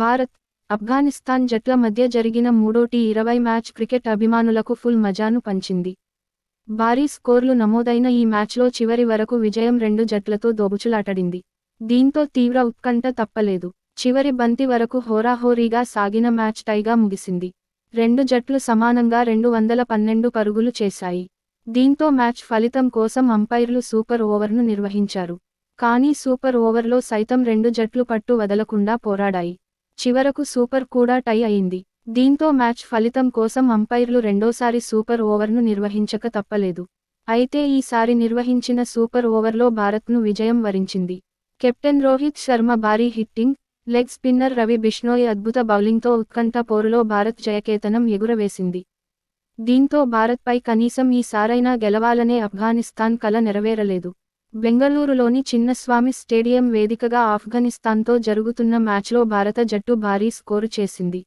భారత్ ఆఫ్ఘనిస్తాన్ జట్ల మధ్య జరిగిన మూడో టీ ఇరవై మ్యాచ్ క్రికెట్ అభిమానులకు ఫుల్ మజాను పంచింది. భారీ స్కోర్లు నమోదైన ఈ మ్యాచ్లో చివరి వరకు విజయం రెండు జట్లతో దోబుచులాటడింది. దీంతో తీవ్ర ఉత్కంఠ తప్పలేదు. చివరి బంతి వరకు హోరాహోరీగా సాగిన మ్యాచ్ టైగా ముగిసింది. రెండు జట్లు సమానంగా రెండు వందల పన్నెండు పరుగులు చేశాయి. దీంతో మ్యాచ్ ఫలితం కోసం అంపైర్లు సూపర్ ఓవర్ను నిర్వహించారు. కానీ సూపర్ ఓవర్లో సైతం రెండు జట్లు పట్టు వదలకుండా పోరాడాయి. చివరకు సూపర్ కూడా టై అయింది. దీంతో మ్యాచ్ ఫలితం కోసం అంపైర్లు రెండోసారి సూపర్ ఓవర్ను నిర్వహించక తప్పలేదు. అయితే ఈసారి నిర్వహించిన సూపర్ ఓవర్లో భారత్ను విజయం వరించింది. కెప్టెన్ రోహిత్ శర్మ భారీ hitting leg spinner Ravi Bishnoi అద్భుత బౌలింగ్తో ఉత్కంఠ పోరులో భారత్ జయకేతనం ఎగురవేసింది. దీంతో భారత్పై కనీసం ఈసారైనా గెలవాలనే ఆఫ్ఘనిస్తాన్ కల నెరవేరలేదు. బెంగళూరులోని చిన్నస్వామి స్టేడియం వేదికగా ఆఫ్ఘనిస్తాన్తో జరుగుతున్న మ్యాచ్లో భారత జట్టు భారీ స్కోరు చేసింది.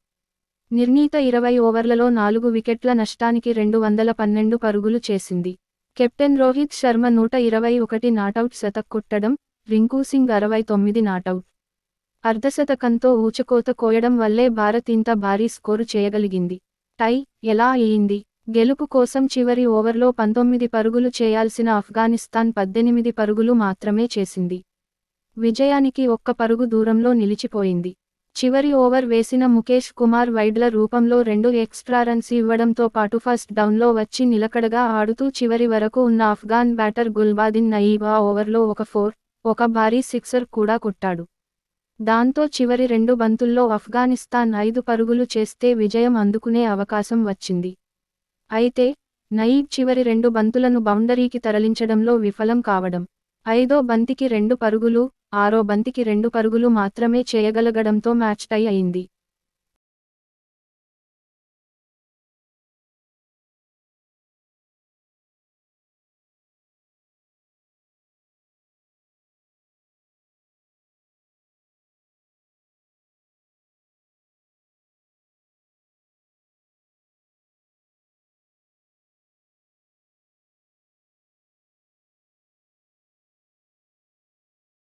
నిర్ణీత ఇరవై ఓవర్లలో నాలుగు వికెట్ల నష్టానికి రెండు వందల పన్నెండు పరుగులు చేసింది. కెప్టెన్ రోహిత్ శర్మ నూట ఇరవై ఒకటి నాటౌట్ శతక్కొట్టడం రింకూ సింగ్ అరవై తొమ్మిది నాటౌట్. అర్ధశతకంతో ఊచకోత కోయడం వల్లే భారత్ ఇంత భారీ స్కోరు చేయగలిగింది. టై ఎలా అయింది? గెలుపు కోసం చివరి ఓవర్లో పంతొమ్మిది పరుగులు చేయాల్సిన ఆఫ్ఘనిస్తాన్ పద్దెనిమిది పరుగులు మాత్రమే చేసింది. విజయానికి ఒక్క పరుగు దూరంలో నిలిచిపోయింది. చివరి ఓవర్ వేసిన ముఖేష్ కుమార్ వైడ్ల రూపంలో రెండు ఎక్స్ట్రా రన్స్ ఇవ్వడంతో పాటు ఫస్ట్ డౌన్లో వచ్చి నిలకడగా ఆడుతూ చివరి వరకు ఉన్న ఆఫ్ఘాన్ బ్యాటర్ గుల్బాదిన్ నయీబ్ ఆ ఓవర్లో ఒక ఫోర్ ఒక భారీ సిక్సర్ కూడా కొట్టాడు. దాంతో చివరి రెండు బంతుల్లో ఆఫ్ఘనిస్తాన్ ఐదు పరుగులు చేస్తే విజయం అందుకునే అవకాశం వచ్చింది. అయితే నయీబ్ చివరి రెండు బంతులను బౌండరీకి తరలించడంలో విఫలం కావడం ఐదో బంతికి రెండు పరుగులు ఆరో బంతికి రెండు పరుగులు మాత్రమే చేయగలగడంతో మ్యాచ్ టై అయింది.